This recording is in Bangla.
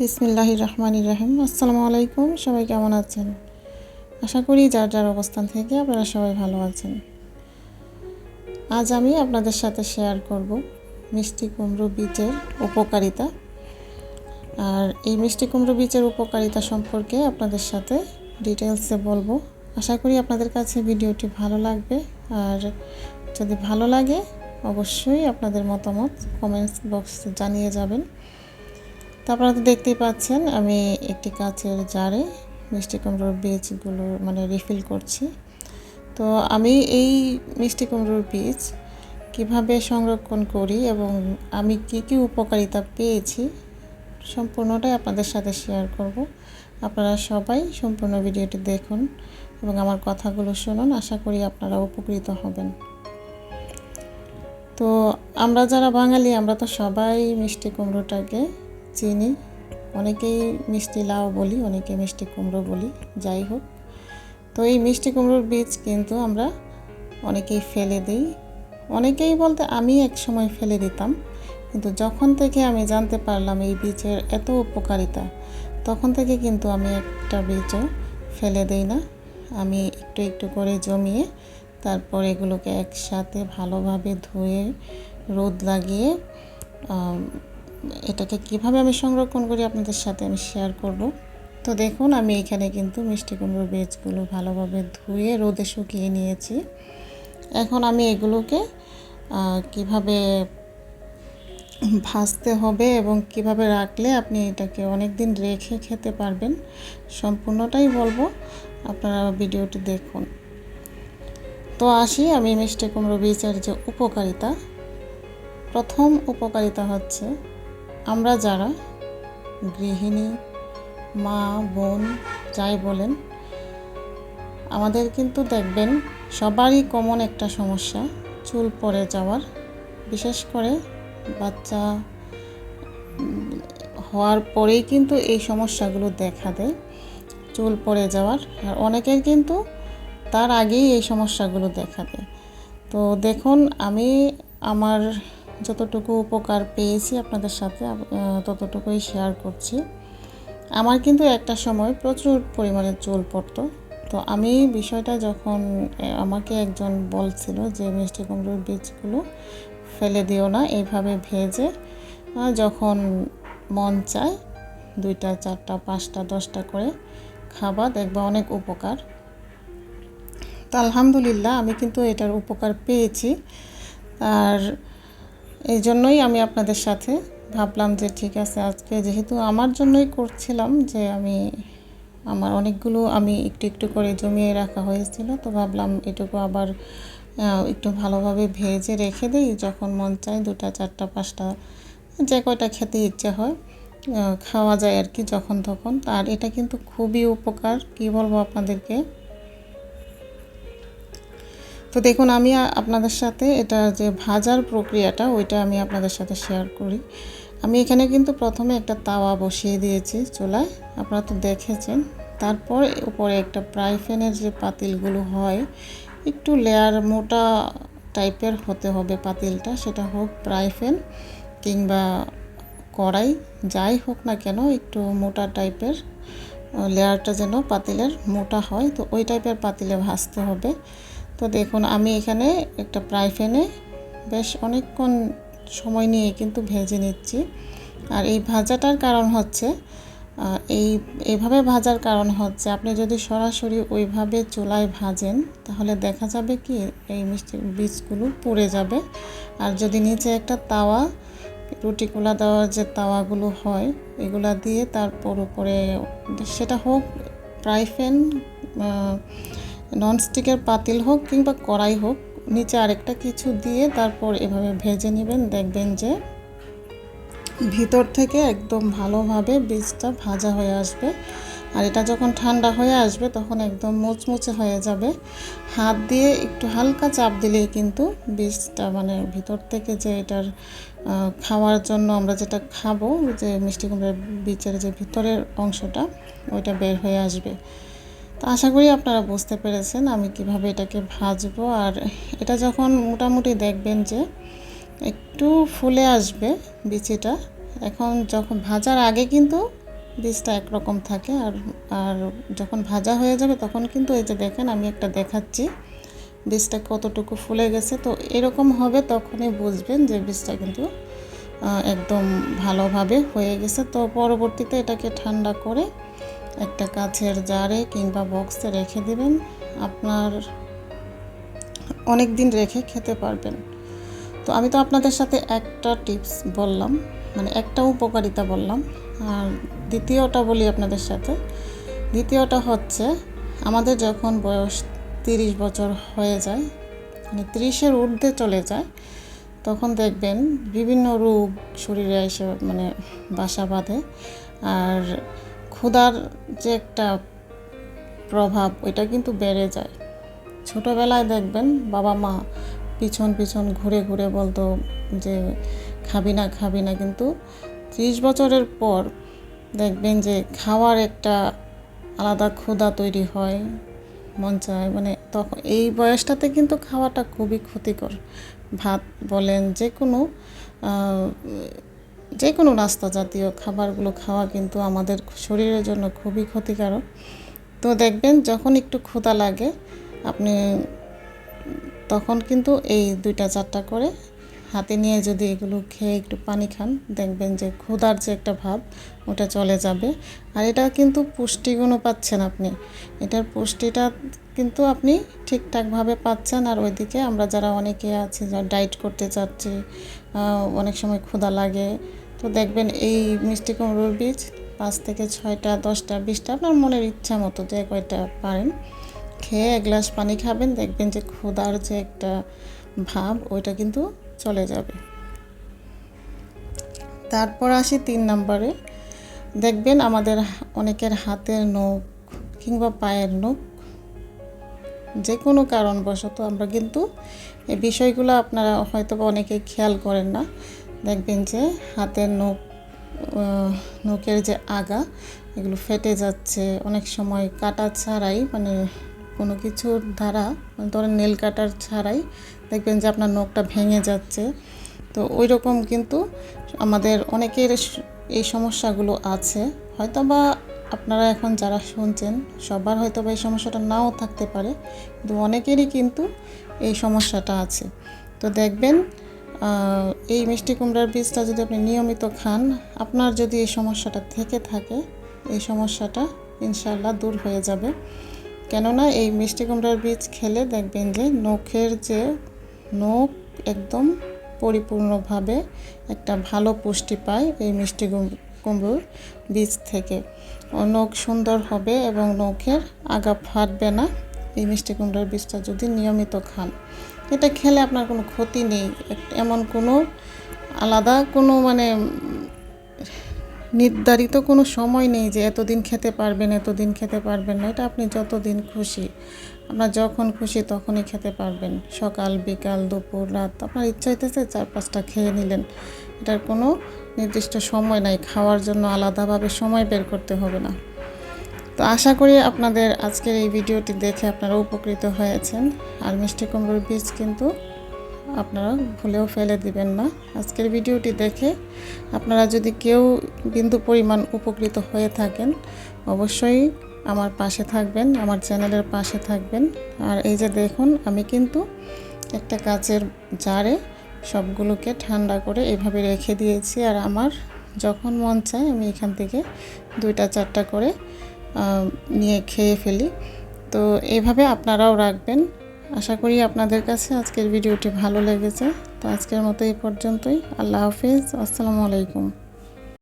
বিসমিল্লাহ রহমান রাহিম। আসসালামু আলাইকুম, সবাই কেমন আছেন? আশা করি যার যার অবস্থান থেকে আপনারা সবাই ভালো আছেন। আজ আমি আপনাদের সাথে শেয়ার করব মিষ্টি কুমড়ো বীজের উপকারিতা। আর এই মিষ্টি কুমড়ো বীজের উপকারিতা সম্পর্কে আপনাদের সাথে ডিটেলসে বলব। আশা করি আপনাদের কাছে ভিডিওটি ভালো লাগবে। আর যদি ভালো লাগে, অবশ্যই আপনাদের মতামত কমেন্টস বক্সে জানিয়ে যাবেন। তো আপনারা তো দেখতেই পাচ্ছেন, আমি একটি কাচের জারে মিষ্টি কুমড়োর বীজগুলো মানে রিফিল করছি। তো আমি এই মিষ্টি কুমড়োর বীজ কীভাবে সংরক্ষণ করি এবং আমি কি কি উপকারিতা পেয়েছি সম্পূর্ণটাই আপনাদের সাথে শেয়ার করব। আপনারা সবাই সম্পূর্ণ ভিডিওটি দেখুন এবং আমার কথাগুলো শুনুন, আশা করি আপনারা উপকৃত হবেন। তো আমরা যারা বাঙালি, আমরা তো সবাই মিষ্টি কুমড়োটাকে চিনি, অনেকেই মিষ্টি লাউ বলি, অনেকে মিষ্টি কুমড়ো বলি, যাই হোক। তো এই মিষ্টি কুমড়োর বীজ কিন্তু আমরা অনেকেই ফেলে দিই। অনেকেই বলতে আমি এক সময় ফেলে দিতাম, কিন্তু যখন থেকে আমি জানতে পারলাম এই বীজের এত উপকারিতা, তখন থেকে কিন্তু আমি একটা বীজও ফেলে দিই না। আমি একটু একটু করে জমিয়ে তারপর এগুলোকে একসাথে ভালোভাবে ধুয়ে, রোদ লাগিয়ে এটাকে কীভাবে আমি সংরক্ষণ করি আপনাদের সাথে আমি শেয়ার করব। তো দেখুন, আমি এখানে কিন্তু মিষ্টি কুমড়োর বীজগুলো ভালোভাবে ধুয়ে, রোদে শুকিয়ে নিয়েছি। এখন আমি এগুলোকে কীভাবে ভাজতে হবে এবং কীভাবে রাখলে আপনি এটাকে অনেক দিন রেখে খেতে পারবেন, সম্পূর্ণটাই বলব, আপনারা ভিডিওটি দেখুন। তো আসি আমি মিষ্টি কুমড়ো বীজের যে উপকারিতা। প্রথম উপকারিতা হচ্ছে আমরা যারা গৃহিণী, মা, বোন যাই বলেন, আমাদের কিন্তু দেখবেন সবারই কমন একটা সমস্যা, চুল পড়ে যাওয়ার। বিশেষ করে বাচ্চা হওয়ার পরেই কিন্তু এই সমস্যাগুলো দেখা দেয় চুল পড়ে যাওয়ার। আর অনেকের কিন্তু তার আগেই এই সমস্যাগুলো দেখা দেয়। তো দেখুন, আমি আমার যতটুকু উপকার পেয়েছি আপনাদের সাথে ততটুকুই শেয়ার করছি। আমার কিন্তু একটা সময় প্রচুর পরিমাণে চুল পড়তো। তো আমি বিষয়টা যখন আমাকে একজন বলছিল যে, মিষ্টি কুমড়োর বীজগুলো ফেলে দিও না, এইভাবে ভেজে যখন মন চায়, দুইটা, চারটা, পাঁচটা, দশটা করে খাবার দেখবা অনেক উপকার। তো আলহামদুলিল্লাহ, আমি কিন্তু এটার উপকার পেয়েছি। আর এই জন্যই আমি আপনাদের সাথে ভাবলাম যে ঠিক আছে, আজকে যেহেতু আমার জন্যই করছিলাম যে আমি আমার অনেকগুলো আমি একটু একটু করে জমিয়ে রাখা হয়েছিল, তো ভাবলাম এটুকু আবার একটু ভালোভাবে ভেজে রেখে দিই, যখন মন চায় দুটা, চারটা, পাঁচটা, যে কয়টা খেতে ইচ্ছে হয় খাওয়া যায় আর কি যখন তখন। আর এটা কিন্তু খুবই উপকার, কি বলব আপনাদেরকে? তো দেখুন, আমি আপনাদের সাথে এটা যে ভাজার প্রক্রিয়াটা, ওইটা আমি আপনাদের সাথে শেয়ার করি। আমি এখানে কিন্তু প্রথমে একটা তাওয়া বসিয়ে দিয়েছি চুলায়। আপনারা তো দেখেছেন। তারপর উপরে একটা প্রাইফেনের যে পাতিলগুলো হয়, একটু লেয়ার মোটা টাইপের হতে হবে পাতিলটা, সেটা হোক প্রাইফেন কিংবা কড়াই, যাই হোক না কেন, একটু মোটা টাইপের লেয়ারটা যেন পাতিলের মোটা হয়। তো ওই টাইপের পাতিলে ভাজতে হবে। তো দেখুন, আমি এখানে একটা প্রাইফেনে বেশ অনেকক্ষণ সময় নিয়ে কিন্তু ভেজে নিচ্ছি। আর এই ভাজাটার কারণ হচ্ছে এই, এভাবে ভাজার কারণ হচ্ছে, আপনি যদি সরাসরি ওইভাবে চুলায় ভাজেন, তাহলে দেখা যাবে কি, এই মিষ্টি বীজগুলো পুড়ে যাবে। আর যদি নিচে একটা তাওয়া, রুটি কোলা দেওয়ার যে তাওয়াগুলো হয়, এগুলা দিয়ে তারপর উপরে, সেটা হোক প্রাইফেন ননস্টিকের পাতিল হোক কিংবা কড়াই হোক, নিচে আরেকটা কিছু দিয়ে তারপর এভাবে ভেজে নেবেন। দেখবেন যে ভিতর থেকে একদম ভালোভাবে বীজটা ভাজা হয়ে আসবে। আর এটা যখন ঠান্ডা হয়ে আসবে, তখন একদম মুচমুচে হয়ে যাবে। হাত দিয়ে একটু হালকা চাপ দিলেই কিন্তু বীজটা মানে ভিতর থেকে যে এটার খাওয়ার জন্য আমরা যেটা খাব, যে মিষ্টি কুমড়ার বীজের যে ভিতরের অংশটা, ওইটা বের হয়ে আসবে। তো আশা করি আপনারা বুঝতে পেরেছেন আমি কীভাবে এটাকে ভাজবো। আর এটা যখন মোটামুটি দেখবেন যে একটু ফুলে আসবে বিচিটা, এখন যখন ভাজার আগে কিন্তু বীজটা একরকম থাকে আর আর যখন ভাজা হয়ে যাবে তখন কিন্তু এই যে দেখেন আমি একটা দেখাচ্ছি বীজটা কতটুকু ফুলে গেছে। তো এরকম হবে তখনই বুঝবেন যে বীজটা কিন্তু একদম ভালোভাবে হয়ে গেছে। তো পরবর্তীতে এটাকে ঠান্ডা করে একটা কাছের জারে কিংবা বক্সে রেখে দিবেন। আপনার অনেক দিন রেখে খেতে পারবেন। তো আমি তো আপনাদের সাথে একটা টিপস বললাম মানে একটা উপকারিতা বললাম। আর দ্বিতীয়টা বলি আপনাদের সাথে। দ্বিতীয়টা হচ্ছে, আমাদের যখন বয়স তিরিশ বছর হয়ে যায় মানে ত্রিশের ঊর্ধ্বে চলে যায়, তখন দেখবেন বিভিন্ন রোগ শরীরে এসে মানে বাসা বাঁধে। আর ক্ষুধার যে একটা প্রভাব, ওইটা কিন্তু বেড়ে যায়। ছোটোবেলায় দেখবেন বাবা মা পিছন পিছন ঘুরে ঘুরে বলতো যে, খাবি না খাবি না। কিন্তু ত্রিশ বছরের পর দেখবেন যে খাওয়ার একটা আলাদা ক্ষুধা তৈরি হয়, মন চায়। মানে তখন এই বয়সটাতে কিন্তু খাওয়াটা খুবই ক্ষতিকর। ভাত বলেন যে কোনো যে কোনো নাস্তা জাতীয় খাবারগুলো খাওয়া কিন্তু আমাদের শরীরের জন্য খুবই ক্ষতিকারক। তো দেখবেন যখন একটু ক্ষুধা লাগে, আপনি তখন কিন্তু এই দুইটা চারটা করে হাতে নিয়ে যদি এগুলো খেয়ে একটু পানি খান, দেখবেন যে ক্ষুধার যে একটা ভাব ওটা চলে যাবে। আর এটা কিন্তু পুষ্টিগুণও পাচ্ছেন আপনি। এটার পুষ্টিটা কিন্তু আপনি ঠিকঠাকভাবে পাচ্ছেন। আর ওইদিকে আমরা যারা অনেকে আছি, যারা ডায়েট করতে চাচ্ছি অনেক সময় ক্ষুধা লাগে তো দেখবেন এই মিষ্টি কুমড়োর বীজ পাঁচ থেকে ছয়টা, দশটা, বিশটা, আপনার মনের ইচ্ছা মতো যে কয়টা পারেন, খেয়ে এক গ্লাস পানি খাবেন, দেখবেন যে ক্ষুধার যে একটা ভাব, ওইটা কিন্তু চলে যাবে। তারপর আসি তিন নম্বরে। দেখবেন আমাদের অনেকের হাতের নখ কিংবা পায়ের নখ যে কোনো কারণবশত আমরা কিন্তু এই বিষয়গুলো আপনারা হয়তো অনেকে খেয়াল করেন না। দেখবেন যে হাতের নখ নখের যে আগা, এগুলো ফেটে যাচ্ছে। অনেক সময় কাটা ছাড়াই মানে কোনো কিছুর দ্বারা মানে ধরেন নেল কাটার ছাড়াই দেখবেন যে আপনার নখটা ভেঙে যাচ্ছে। তো ওই রকম কিন্তু আমাদের অনেকের এই সমস্যাগুলো আছে। হয়তো বা আপনারা এখন যারা শুনছেন, সবার হয়তো বা এই সমস্যাটা নাও থাকতে পারে। কিন্তু অনেকেরই কিন্তু এই সমস্যাটা আছে। তো দেখবেন এই মিষ্টি কুমড়ার বীজটা যদি আপনি নিয়মিত খান, আপনার যদি এই সমস্যাটা থেকে থাকে, এই সমস্যাটা ইনশাল্লাহ দূর হয়ে যাবে। কেননা এই মিষ্টি কুমড়ার বীজ খেলে দেখবেন যে নখের যে নখ একদম পরিপূর্ণভাবে একটা ভালো পুষ্টি পায় এই মিষ্টি কুমড়োর বীজ থেকে। নখ সুন্দর হবে এবং নখের আগা ফাটবে না। এই মিষ্টি কুমড়ার বীজটা যদি নিয়মিত খান। এটা খেলে আপনার কোনো ক্ষতি নেই। এমন কোনো আলাদা কোনো মানে নির্ধারিত কোনো সময় নেই যে এতদিন খেতে পারবেন, এতদিন খেতে পারবেন না। এটা আপনি যতদিন খুশি, আপনার যখন খুশি তখনই খেতে পারবেন। সকাল, বিকাল, দুপুর, রাত, আপনার ইচ্ছা হইতেছে চার পাঁচটা খেয়ে নিলেন। এটার কোনো নির্দিষ্ট সময় নাই। খাওয়ার জন্য আলাদাভাবে সময় বের করতে হবে না। তো আশা করি আপনাদের আজকের এই ভিডিওটি দেখে আপনারা উপকৃত হয়েছেন। আর মিষ্টি কুমড়োর বীজ কিন্তু আপনারা ভুলেও ফেলে দিবেন না। আজকের ভিডিওটি দেখে আপনারা যদি কেউ বিন্দু পরিমাণ উপকৃত হয়ে থাকেন, অবশ্যই আমার পাশে থাকবেন, আমার চ্যানেলের পাশে থাকবেন। আর এই যে দেখুন, আমি কিন্তু একটা কাচের জারে সবগুলোকে ঠান্ডা করে এভাবে রেখে দিয়েছি। আর আমার যখন মন চায়, আমি এখান থেকে দুইটা, চারটা করে নিয়ে খেয়ে ফেলি। তো এইভাবে আপনারাও রাখবেন। আশা করি আপনাদের কাছে আজকের ভিডিওটি ভালো লেগেছে। তো আজকের মতো এই পর্যন্তই। আল্লাহ হাফিজ। আসসালামু আলাইকুম।